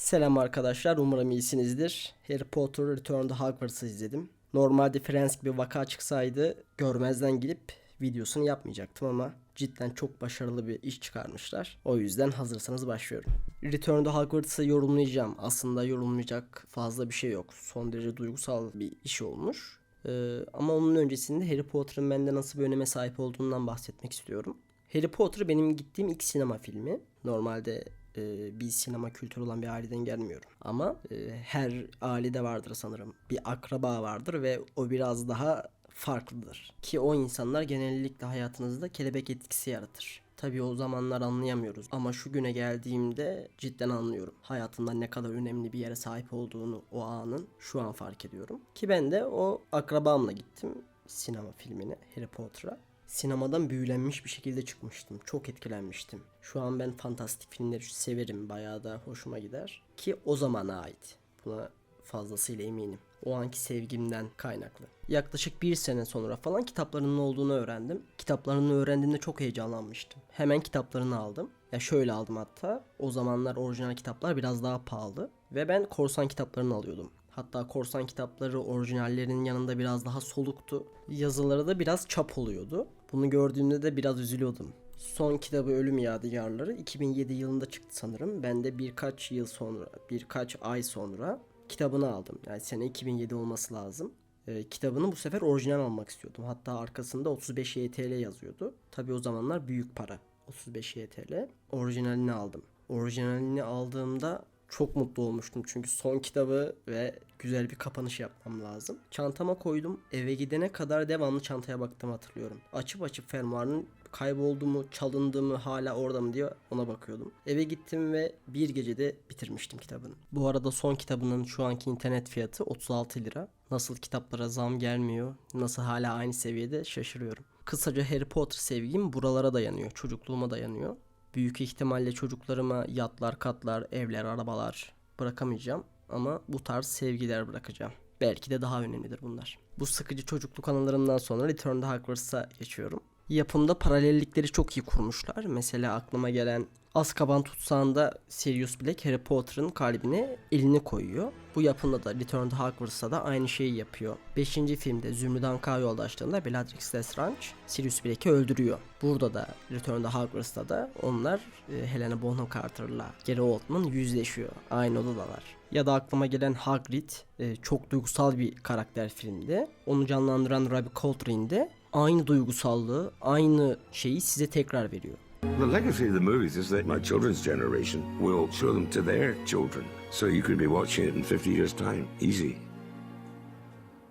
Selam arkadaşlar, umarım iyisinizdir. Harry Potter Return to Hogwarts'ı izledim. Normalde Friends gibi vaka çıksaydı görmezden gelip videosunu yapmayacaktım ama cidden çok başarılı bir iş çıkarmışlar. O yüzden hazırsanız başlıyorum. Return to Hogwarts'ı yorumlayacağım. Aslında yorumlayacak fazla bir şey yok. Son derece duygusal bir iş olmuş. Ee, ama onun öncesinde Harry Potter'ın bende nasıl bir öneme sahip olduğundan bahsetmek istiyorum. Harry Potter benim gittiğim ilk sinema filmi. Normalde e, bir sinema kültürü olan bir aileden gelmiyorum. Ama e, her ailede vardır sanırım. Bir akraba vardır ve o biraz daha farklıdır. Ki o insanlar genellikle hayatınızda kelebek etkisi yaratır. Tabii o zamanlar anlayamıyoruz ama şu güne geldiğimde cidden anlıyorum. Hayatımda ne kadar önemli bir yere sahip olduğunu o anın şu an fark ediyorum. Ki ben de o akrabamla gittim sinema filmine Harry Potter'a sinemadan büyülenmiş bir şekilde çıkmıştım. Çok etkilenmiştim. Şu an ben fantastik filmleri severim. Bayağı da hoşuma gider. Ki o zamana ait. Buna fazlasıyla eminim. O anki sevgimden kaynaklı. Yaklaşık bir sene sonra falan kitaplarının olduğunu öğrendim. Kitaplarını öğrendiğimde çok heyecanlanmıştım. Hemen kitaplarını aldım. Ya şöyle aldım hatta. O zamanlar orijinal kitaplar biraz daha pahalı. Ve ben korsan kitaplarını alıyordum. Hatta korsan kitapları orijinallerinin yanında biraz daha soluktu. Yazıları da biraz çap oluyordu. Bunu gördüğümde de biraz üzülüyordum. Son kitabı Ölüm Yadigarları 2007 yılında çıktı sanırım. Ben de birkaç yıl sonra, birkaç ay sonra kitabını aldım. Yani sene 2007 olması lazım. Ee, kitabını bu sefer orijinal almak istiyordum. Hatta arkasında 35 YTL yazıyordu. Tabi o zamanlar büyük para. 35 YTL. Orijinalini aldım. Orijinalini aldığımda çok mutlu olmuştum çünkü son kitabı ve güzel bir kapanış yapmam lazım. Çantama koydum. Eve gidene kadar devamlı çantaya baktığımı hatırlıyorum. Açıp açıp fermuarın kayboldu mu, çalındı mı, hala orada mı diye ona bakıyordum. Eve gittim ve bir gecede bitirmiştim kitabını. Bu arada son kitabının şu anki internet fiyatı 36 lira. Nasıl kitaplara zam gelmiyor, nasıl hala aynı seviyede şaşırıyorum. Kısaca Harry Potter sevgim buralara dayanıyor, çocukluğuma dayanıyor. Büyük ihtimalle çocuklarıma yatlar, katlar, evler, arabalar bırakamayacağım ama bu tarz sevgiler bırakacağım. Belki de daha önemlidir bunlar. Bu sıkıcı çocukluk anılarımdan sonra Return to Hogwarts'a geçiyorum. Yapımda paralellikleri çok iyi kurmuşlar. Mesela aklıma gelen Azkaban tutsağında Sirius Black Harry Potter'ın kalbine elini koyuyor. Bu yapımda da Return to Hogwarts'ta da aynı şeyi yapıyor. 5. filmde Zümrüt Anka yoldaşlığında Bellatrix Lestrange Sirius Black'i öldürüyor. Burada da Return to Hogwarts'ta da onlar e, Helena Bonham Carter'la Gary Oldman yüzleşiyor. Aynı odadalar. Ya da aklıma gelen Hagrid e, çok duygusal bir karakter filmde. Onu canlandıran Robbie Coltrane'de aynı duygusallığı, aynı şeyi size tekrar veriyor. The legacy of the movies is that my children's generation will show them to their children. So you could be watching it in 50 years' time. Easy.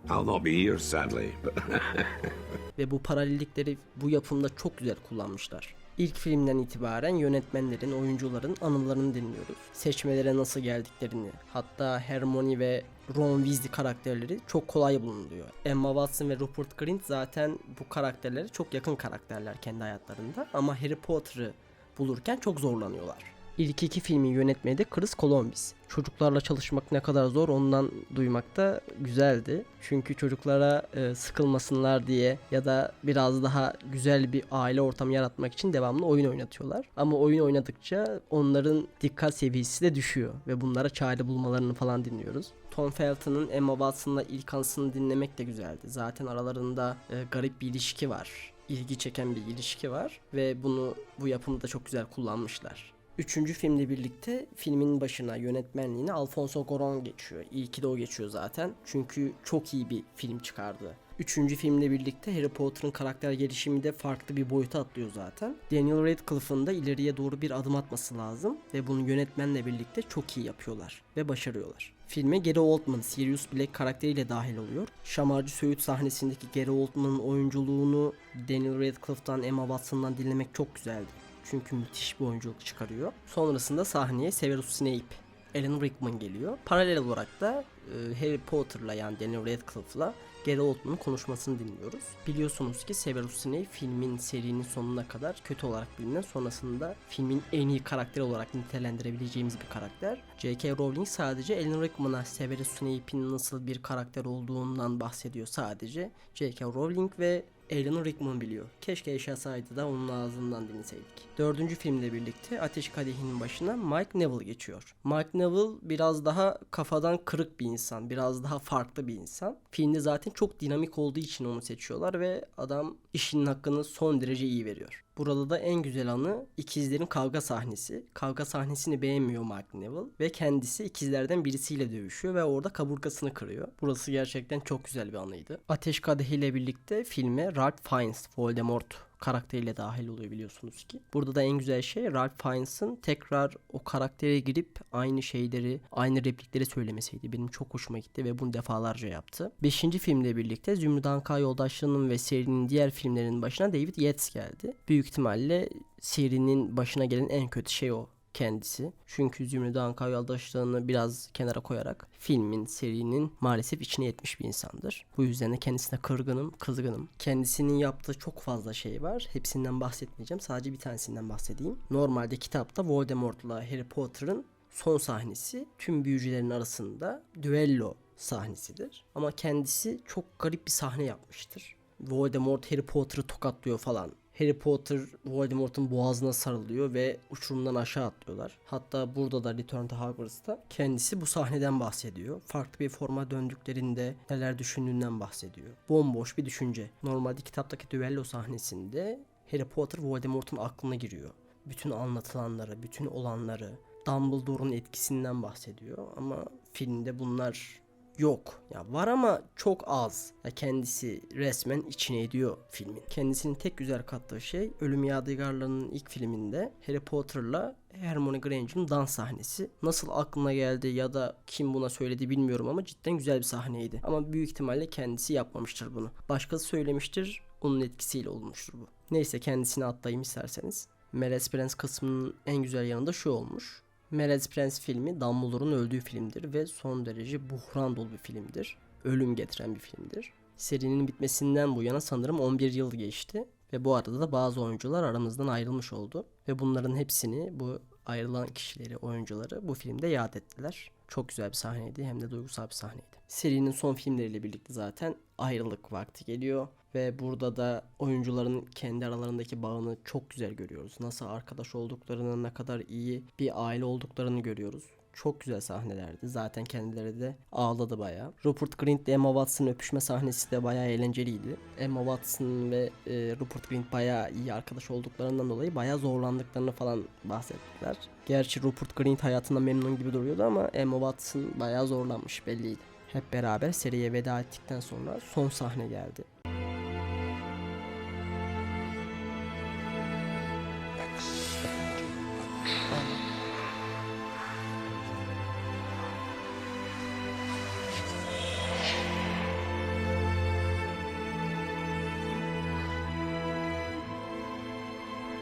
I'll not be here, sadly, but ve bu paralellikleri bu yapımda çok güzel kullanmışlar. İlk filmden itibaren yönetmenlerin, oyuncuların anılarını dinliyoruz. Seçmelere nasıl geldiklerini, hatta Hermione ve Ron Weasley karakterleri çok kolay bulunuluyor. Emma Watson ve Rupert Grint zaten bu karakterlere çok yakın karakterler kendi hayatlarında ama Harry Potter'ı bulurken çok zorlanıyorlar. İlk iki filmin yönetmeni de Chris Columbus. Çocuklarla çalışmak ne kadar zor ondan duymak da güzeldi. Çünkü çocuklara e, sıkılmasınlar diye ya da biraz daha güzel bir aile ortamı yaratmak için devamlı oyun oynatıyorlar. Ama oyun oynadıkça onların dikkat seviyesi de düşüyor ve bunlara çare bulmalarını falan dinliyoruz. Tom Felton'ın Emma Watson'la ilk anısını dinlemek de güzeldi. Zaten aralarında e, garip bir ilişki var. İlgi çeken bir ilişki var ve bunu bu yapımda çok güzel kullanmışlar. Üçüncü filmle birlikte filmin başına yönetmenliğini Alfonso Cuarón geçiyor. İlki de o geçiyor zaten. Çünkü çok iyi bir film çıkardı. Üçüncü filmle birlikte Harry Potter'ın karakter gelişimi de farklı bir boyuta atlıyor zaten. Daniel Radcliffe'ın da ileriye doğru bir adım atması lazım ve bunu yönetmenle birlikte çok iyi yapıyorlar ve başarıyorlar. Filme Gary Oldman, Sirius Black karakteriyle dahil oluyor. Şamarcı Söğüt sahnesindeki Gary Oldman'ın oyunculuğunu Daniel Radcliffe'dan, Emma Watson'dan dinlemek çok güzeldi. Çünkü müthiş bir oyunculuk çıkarıyor. Sonrasında sahneye Severus Snape, Alan Rickman geliyor. Paralel olarak da e, Harry Potter'la yani Daniel Radcliffe'la Gary konuşmasını dinliyoruz. Biliyorsunuz ki Severus Snape filmin serinin sonuna kadar kötü olarak bilinen sonrasında filmin en iyi karakter olarak nitelendirebileceğimiz bir karakter. J.K. Rowling sadece Alan Rickman'a Severus Snape'in nasıl bir karakter olduğundan bahsediyor sadece. J.K. Rowling ve Alan Rickman biliyor. Keşke yaşasaydı da onun ağzından dinleseydik. Dördüncü filmle birlikte Ateş Kadehi'nin başına Mike Neville geçiyor. Mike Neville biraz daha kafadan kırık bir insan. Biraz daha farklı bir insan. Filmde zaten çok dinamik olduğu için onu seçiyorlar ve adam işinin hakkını son derece iyi veriyor. Burada da en güzel anı ikizlerin kavga sahnesi. Kavga sahnesini beğenmiyor Mark Neville ve kendisi ikizlerden birisiyle dövüşüyor ve orada kaburgasını kırıyor. Burası gerçekten çok güzel bir anıydı. Ateş Kadehi ile birlikte filme Ralph Fiennes, Voldemort karakteriyle dahil oluyor biliyorsunuz ki. Burada da en güzel şey Ralph Fiennes'ın tekrar o karaktere girip aynı şeyleri, aynı replikleri söylemesiydi. Benim çok hoşuma gitti ve bunu defalarca yaptı. Beşinci filmle birlikte Zümrüt Anka yoldaşlarının ve serinin diğer filmlerinin başına David Yates geldi. Büyük ihtimalle serinin başına gelen en kötü şey o kendisi. Çünkü Zümrüt Anka yoldaşlarını biraz kenara koyarak filmin, serinin maalesef içine yetmiş bir insandır. Bu yüzden de kendisine kırgınım, kızgınım. Kendisinin yaptığı çok fazla şey var. Hepsinden bahsetmeyeceğim. Sadece bir tanesinden bahsedeyim. Normalde kitapta Voldemort'la Harry Potter'ın son sahnesi tüm büyücülerin arasında düello sahnesidir. Ama kendisi çok garip bir sahne yapmıştır. Voldemort Harry Potter'ı tokatlıyor falan. Harry Potter Voldemort'un boğazına sarılıyor ve uçurumdan aşağı atlıyorlar. Hatta burada da Return to Hogwarts'ta kendisi bu sahneden bahsediyor. Farklı bir forma döndüklerinde neler düşündüğünden bahsediyor. Bomboş bir düşünce. Normalde kitaptaki düello sahnesinde Harry Potter Voldemort'un aklına giriyor. Bütün anlatılanları, bütün olanları, Dumbledore'un etkisinden bahsediyor ama filmde bunlar yok. Ya var ama çok az. Ya kendisi resmen içine ediyor filmin. Kendisinin tek güzel kattığı şey Ölüm Yadigarları'nın ilk filminde Harry Potter'la Hermione Granger'ın dans sahnesi. Nasıl aklına geldi ya da kim buna söyledi bilmiyorum ama cidden güzel bir sahneydi. Ama büyük ihtimalle kendisi yapmamıştır bunu. Başkası söylemiştir. Onun etkisiyle olmuştur bu. Neyse kendisini atlayayım isterseniz. Meres Prens kısmının en güzel yanında şu olmuş. Melez Prens filmi Dumbledore'un öldüğü filmdir ve son derece buhran dolu bir filmdir. Ölüm getiren bir filmdir. Serinin bitmesinden bu yana sanırım 11 yıl geçti ve bu arada da bazı oyuncular aramızdan ayrılmış oldu ve bunların hepsini bu ayrılan kişileri, oyuncuları bu filmde yad ettiler. Çok güzel bir sahneydi hem de duygusal bir sahneydi. Serinin son filmleriyle birlikte zaten ayrılık vakti geliyor ve burada da oyuncuların kendi aralarındaki bağını çok güzel görüyoruz. Nasıl arkadaş olduklarını, ne kadar iyi bir aile olduklarını görüyoruz. Çok güzel sahnelerdi. Zaten kendileri de ağladı bayağı. Rupert Grint ile Emma Watson'ın öpüşme sahnesi de bayağı eğlenceliydi. Emma Watson ve e, Rupert Grint bayağı iyi arkadaş olduklarından dolayı bayağı zorlandıklarını falan bahsettiler. Gerçi Rupert Grint hayatında memnun gibi duruyordu ama Emma Watson bayağı zorlanmış belliydi. Hep beraber seriye veda ettikten sonra son sahne geldi.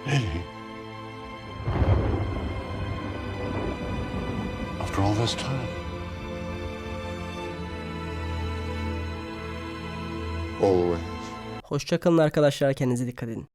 Lily. After all this time. Always. Hoşçakalın arkadaşlar kendinize dikkat edin.